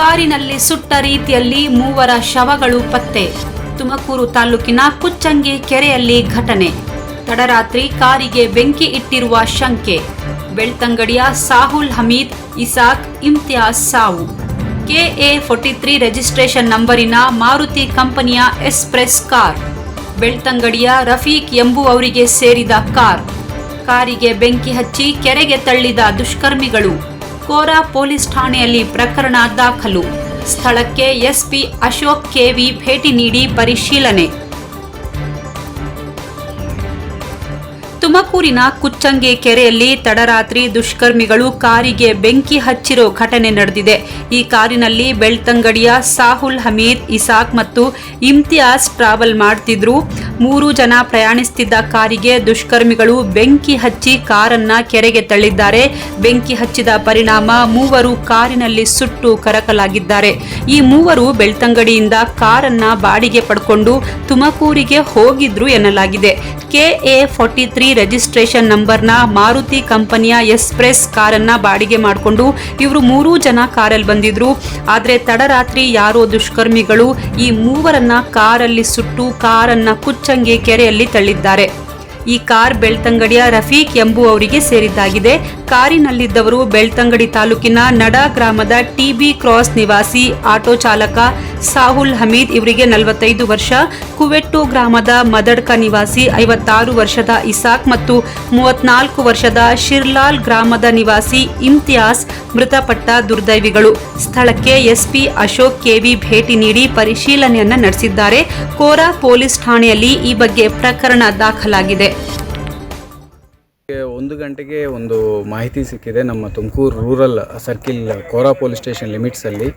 ಕಾರಿನಲ್ಲಿ ಸುಟ್ಟ ರೀತಿಯಲ್ಲಿ ಮೂವರ ಶವಗಳು ಪತ್ತೆ. ತುಮಕೂರು ತಾಲೂಕಿನ ಕುಚ್ಚಂಗಿ ಕೆರೆಯಲ್ಲಿ ಘಟನೆ. ತಡರಾತ್ರಿ ಕಾರಿಗೆ ಬೆಂಕಿ ಇಟ್ಟಿರುವ ಶಂಕೆ. ಬೆಳ್ತಂಗಡಿಯ ಸಾಹುಲ್ ಹಮೀದ್, ಇಸಾಕ್ ಇಮ್ತಿಯಾಜ್ ಸಾವು. ಕೆಎ ಫೋರ್ಟಿ ತ್ರೀ ರಿಜಿಸ್ಟ್ರೇಷನ್ ನಂಬರಿನ ಮಾರುತಿ ಕಂಪನಿಯ ಎಸ್ಪ್ರೆಸ್ ಕಾರ್. ಬೆಳ್ತಂಗಡಿಯ ರಫೀಕ್ ಎಂಬುವವರಿಗೆ ಸೇರಿದ ಕಾರ್. ಕಾರಿಗೆ ಬೆಂಕಿ ಹಚ್ಚಿ ಕೆರೆಗೆ ತಳ್ಳಿದ ದುಷ್ಕರ್ಮಿಗಳು. ಕೋರಾ ಪೊಲೀಸ್ ಠಾಣೆಯಲ್ಲಿ ಪ್ರಕರಣ ದಾಖಲು. ಸ್ಥಳಕ್ಕೆ ಎಸ್ಪಿ ಅಶೋಕ್ ಕೆವಿ ಭೇಟಿ ನೀಡಿ ಪರಿಶೀಲನೆ. ತುಮಕೂರಿನ ಕುಚ್ಚಂಗೆ ಕೆರೆಯಲ್ಲಿ ತಡರಾತ್ರಿ ದುಷ್ಕರ್ಮಿಗಳು ಕಾರಿಗೆ ಬೆಂಕಿ ಹಚ್ಚಿರೋ ಘಟನೆ ನಡೆದಿದೆ. ಈ ಕಾರಿನಲ್ಲಿ ಬೆಳ್ತಂಗಡಿಯ ಸಾಹುಲ್ ಹಮೀದ್, ಇಸಾಕ್ ಮತ್ತು ಇಮ್ತಿಯಾಜ್ ಟ್ರಾವೆಲ್ ಮಾಡ್ತಿದ್ರು. ಮೂರು ಜನ ಪ್ರಯಾಣಿಸುತ್ತಿದ್ದ ಕಾರಿಗೆ ದುಷ್ಕರ್ಮಿಗಳು ಬೆಂಕಿ ಹಚ್ಚಿ ಕಾರನ್ನ ಕೆರೆಗೆ ತಳ್ಳಿದ್ದಾರೆ. ಬೆಂಕಿ ಹಚ್ಚಿದ ಪರಿಣಾಮ ಮೂವರು ಕಾರಿನಲ್ಲಿ ಸುಟ್ಟು ಕರಕಲಾಗಿದ್ದಾರೆ. ಈ ಮೂವರು ಬೆಳ್ತಂಗಡಿಯಿಂದ ಕಾರನ್ನ ಬಾಡಿಗೆ ಪಡ್ಕೊಂಡು ತುಮಕೂರಿಗೆ ಹೋಗಿದ್ರು ಎನ್ನಲಾಗಿದೆ. ಕೆಎ ಫಾರ್ಟಿ ತ್ರೀ ರಿಜಿಸ್ಟ್ರೇಷನ್ ನಂಬರ್ನ ಮಾರುತಿ ಕಂಪನಿಯ ಎಸ್ಪ್ರೆಸ್ ಕಾರನ್ನ ಬಾಡಿಗೆ ಮಾಡಿಕೊಂಡು ಇವರು ಮೂರೂ ಜನ ಕಾರಲ್ಲಿ ಬಂದಿದ್ರು. ಆದರೆ ತಡರಾತ್ರಿ ಯಾರೋ ದುಷ್ಕರ್ಮಿಗಳು ಈ ಮೂವರನ್ನ ಕಾರಲ್ಲಿ ಸುಟ್ಟು ಕಾರನ್ನ ಕುಚ್ಚಂಗೆ ಕೆರೆಯಲ್ಲಿ ತಳ್ಳಿದ್ದಾರೆ. ಈ ಕಾರ್ ಬೆಳ್ತಂಗಡಿಯ ರಫೀಕ್ ಎಂಬುವವರಿಗೆ ಸೇರಿದ್ದಾಗಿದೆ. ಕಾರಿನಲ್ಲಿದ್ದವರು ಬೆಳ್ತಂಗಡಿ ತಾಲೂಕಿನ ನಡಾ ಗ್ರಾಮದ ಟಿಬಿ ಕ್ರಾಸ್ ನಿವಾಸಿ, ಆಟೋ ಚಾಲಕ ಸಾಹುಲ್ ಹಮೀದ್ ಇವರಿಗೆ ನಲವತ್ತೈದು ವರ್ಷ, ಕುವೆಟ್ಟು ಗ್ರಾಮದ ಮದಡ್ಕ ನಿವಾಸಿ ಐವತ್ತಾರು ವರ್ಷದ ಇಸಾಕ್ ಮತ್ತು ಮೂವತ್ನಾಲ್ಕು ವರ್ಷದ ಶಿರ್ಲಾಲ್ ಗ್ರಾಮದ ನಿವಾಸಿ ಇಮ್ತಿಯಾಸ್ ಮೃತಪಟ್ಟ ದುರ್ದೈವಿಗಳು. ಸ್ಥಳಕ್ಕೆ ಎಸ್ಪಿ ಅಶೋಕ್ ಕೆವಿ ಭೇಟಿ ನೀಡಿ ಪರಿಶೀಲನೆಯನ್ನ ನಡೆಸಿದ್ದಾರೆ. ಕೋರಾ ಪೊಲೀಸ್ ಠಾಣೆಯಲ್ಲಿ ಈ ಬಗ್ಗೆ ಪ್ರಕರಣ ದಾಖಲಾಗಿದೆ. ಒಂದು ಗಂಟೆಗೆ ಒಂದು ಮಾಹಿತಿ ಸಿಕ್ಕಿದೆ. ನಮ್ಮ Tumakuru rural circle Kora police station ಲಿಮಿಟ್ಸಲ್ಲಿ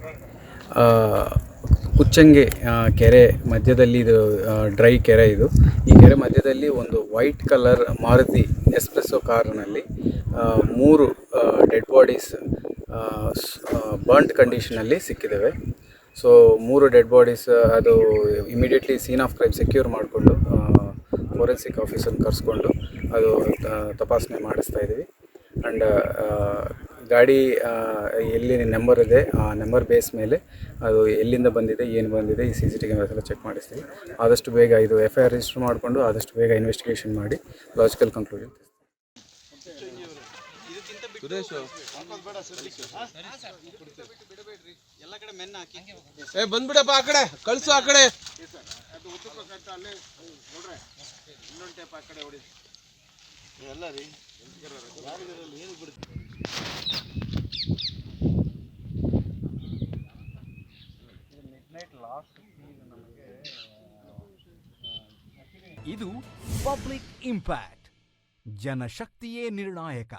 ಕುಚ್ಚಂಗೆ ಕೆರೆ ಮಧ್ಯದಲ್ಲಿ ಇದು ಡ್ರೈ ಕೆರೆ ಇದು. ಈ ಕೆರೆ ಮಧ್ಯದಲ್ಲಿ ಒಂದು ವೈಟ್ ಕಲರ್ ಮಾರುತಿ ಎಸ್ಪ್ರೆಸ್ಸೋ ಕಾರ್ನಲ್ಲಿ ಮೂರು ಡೆಡ್ ಬಾಡೀಸ್ ಬರ್ಂಟ್ ಕಂಡೀಷನಲ್ಲಿ ಸಿಕ್ಕಿದ್ದೇವೆ ಸೊ ಮೂರು ಡೆಡ್ ಬಾಡೀಸ್ ಅದು immediately scene of crime secure ಮಾಡಿಕೊಂಡು ಫೋರೆನ್ಸಿಕ್ ಆಫೀಸರ್ನ ಕರೆಸ್ಕೊಂಡು ಅದು ತಪಾಸಣೆ ಮಾಡಿಸ್ತಾ ಇದ್ದೀವಿ. ಆ್ಯಂಡ್ ಗಾಡಿ ಎಲ್ಲಿ ನಂಬರ್ ಇದೆ, ಆ ನಂಬರ್ ಬೇಸ್ ಮೇಲೆ ಅದು ಎಲ್ಲಿಂದ ಬಂದಿದೆ, ಏನು ಬಂದಿದೆ, ಈ ಸಿ ಸಿ ಟಿ ಎಲ್ಲ ಚೆಕ್ ಮಾಡಿಸ್ತೀವಿ. ಆದಷ್ಟು ಬೇಗ ಇದು ಎಫ್ ಐ ಆರ್ ರಿಜಿಸ್ಟರ್ ಮಾಡಿಕೊಂಡು, ಆದಷ್ಟು ಬೇಗ ಇನ್ವೆಸ್ಟಿಗೇಷನ್ ಮಾಡಿ ಲಾಜಿಕಲ್ ಕನ್ಕ್ಲೂಷನ್ ಏ ಬಂದ್ಬಿಡಪ್ಪ ಆ ಕಡೆ. ಕಳ್ಸು ಆ ಕಡೆ. ಇದು ಪಬ್ಲಿಕ್ ಇಂಪ್ಯಾಕ್ಟ್ ಜನಶಕ್ತಿಯೇ ನಿರ್ಣಾಯಕ.